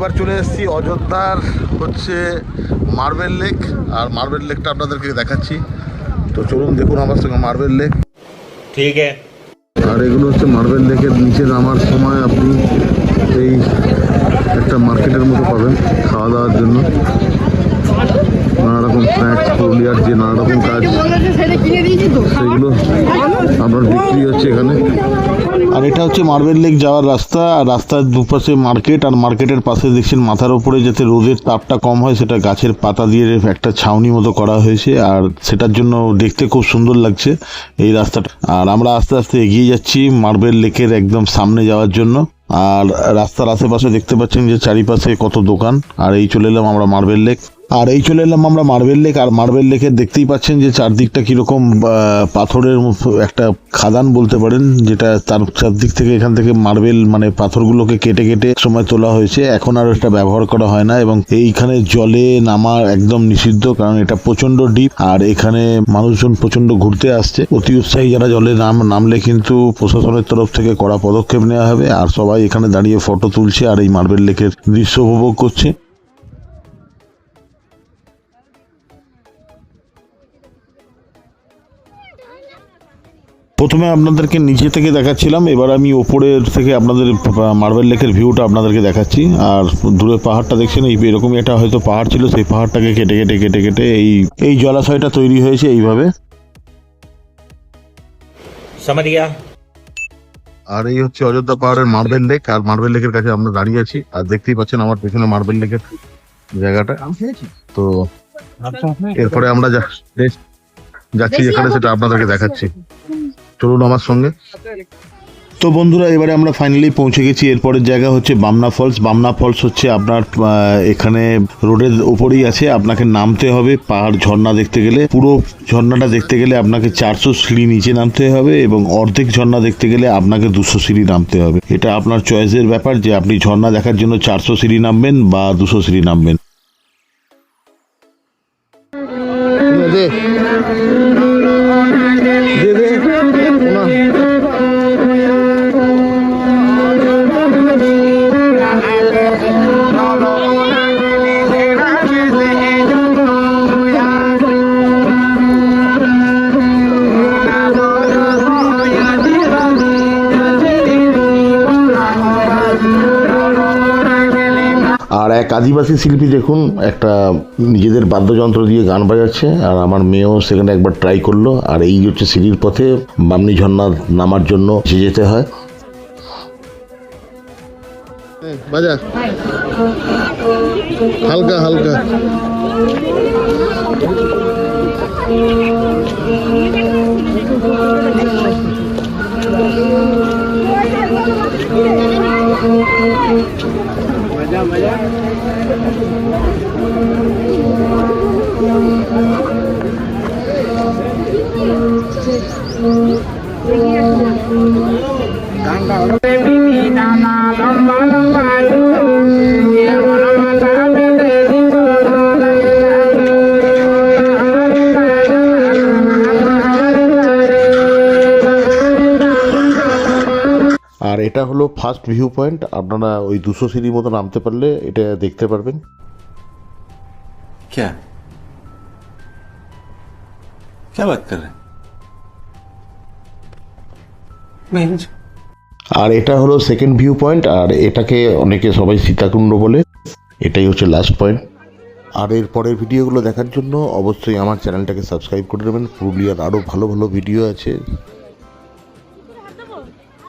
এইবার চলে এসেছি অযোধ্যার হচ্ছে মার্বেল লেক আর মার্বেল লেকটা আপনাদেরকে দেখাচ্ছি। তো চলুন দেখুন আমার সঙ্গে মার্বেল লেক ঠিক আর এগুলো হচ্ছে মার্বেল লেকের নিচে নামার সময় আপনি এই একটা মার্কেটের মতো পাবেন খাওয়া দাওয়ার জন্য। নানা রকম স্ন্যাক্স পুরুলিয়ার যে নানা রকম কাজ সেগুলো আপনার বিক্রি হচ্ছে এখানে। আর এটা হচ্ছে মার্বেল লেক যাওয়ার রাস্তা, আর রাস্তার দুপাশে মার্কেট আর মার্কেটের পাশে দেখছেন মাথার উপরে যাতে রোদের তাপটা কম হয়, সেটা গাছের পাতা দিয়ে একটা ছাউনি মতো করা হয়েছে, আর সেটার জন্য দেখতে খুব সুন্দর লাগছে এই রাস্তাটা। আর আমরা আস্তে আস্তে এগিয়ে যাচ্ছি মার্বেল লেকের একদম সামনে যাওয়ার জন্য। আর রাস্তার আশেপাশে দেখতে পাচ্ছেন যে চারিপাশে কত দোকান, আর এই চলে এলাম আমরা মার্বেল লেক আর এই চলে এলাম আমরা মার্বেল লেক আর মার্বেল লেকের দেখতেই পাচ্ছেন যে চারদিকটা কীরকম পাথরের একটা খাদান বলতে পারেন, যেটা তার চারদিক থেকে এখান থেকে মার্বেল মানে পাথরগুলোকে কেটে কেটে সময় তোলা হয়েছে। এখন আর এটা ব্যবহার করা হয় না এবং এইখানে জলে নামা একদম নিষিদ্ধ, কারণ এটা প্রচণ্ড ডিপ আর এখানে মানুষজন প্রচণ্ড ঘুরতে আসছে। অতি উৎসাহী যারা জলে নাম, নামলে কিন্তু প্রশাসনের তরফ থেকে কড়া পদক্ষেপ নেওয়া হবে। আর সবাই এখানে দাঁড়িয়ে ফটো তুলছে আর এই মার্বেল লেকের দৃশ্য উপভোগ করছে। প্রথমে আপনাদেরকে নিচে থেকে দেখাচ্ছিলাম এবার আমি ওপরের থেকে আপনাদের মার্বেল লেকের ভিউটা আপনাদেরকে দেখাচ্ছি। আর দূরে পাহাড়টা দেখছেন এই এরকমই একটা হয়তো পাহাড় ছিল সেই পাহাড়টাকে কেটে কেটে কেটে কেটে এই এই জলাশয়টা তৈরি হয়েছে এইভাবে। আর এই হচ্ছে অযোধ্যা পাহাড়ের মার্বেল লেক আর মার্বেল লেকের কাছে আমরা দাঁড়িয়ে আছি। আর দেখতেই পাচ্ছেন আমার পেছনে মার্বেল লেকের জায়গাটা। তো এরপরে আমরা যাচ্ছি যেখানে সেটা আপনাদেরকে দেখাচ্ছি। চলুন আমার সঙ্গে। তো বন্ধুরা, এবারে আমরা ফাইনালি পৌঁছে গেছি। এরপরের জায়গা হচ্ছে বামনা ফলস বামনা ফলস হচ্ছে আপনার এখানে রোডের উপরেই আছে। আপনাকে নামতে হবে পাহাড় ঝর্ণা দেখতে গেলে। পুরো ঝর্ণাটা দেখতে গেলে আপনাকে চারশো সিঁড়ি নিচে নামতে হবে এবং অর্ধেক ঝর্ণা দেখতে গেলে আপনাকে দুশো সিঁড়ি নামতে হবে। এটা আপনার চয়েসের ব্যাপার যে আপনি ঝর্ণা দেখার জন্য চারশো সিঁড়ি নামবেন বা দুশো সিঁড়ি নামবেন। এক আদিবাসী শিল্পী দেখুন, একটা নিজেদের বাদ্যযন্ত্র দিয়ে গান বাজাচ্ছে, আর আমার মেয়েও সেখানে একবার ট্রাই করল, আর এই হচ্ছে সিঁড়ির পথে বামনি ঝর্ণা নামার জন্য যেতে হয়। হালকা হালকা। আর এটা হলো ফার্স্ট ভিউ পয়েন্ট আপনারা ওই দুশো সিঁড়ির মতো নামতে পারলে এটা দেখতে পারবেন। ক্যা ক্যা বাত কর আর এটা হলো সেকেন্ড ভিউ পয়েন্ট আর এটাকে অনেকে সবাই সীতাকুণ্ড বলে। এটাই হচ্ছে লাস্ট পয়েন্ট আর এর পরের ভিডিওগুলো দেখার জন্য অবশ্যই আমার চ্যানেলটাকে সাবস্ক্রাইব করে নেবেন পুরুলিয়ার আরও ভালো ভালো ভিডিও আছে।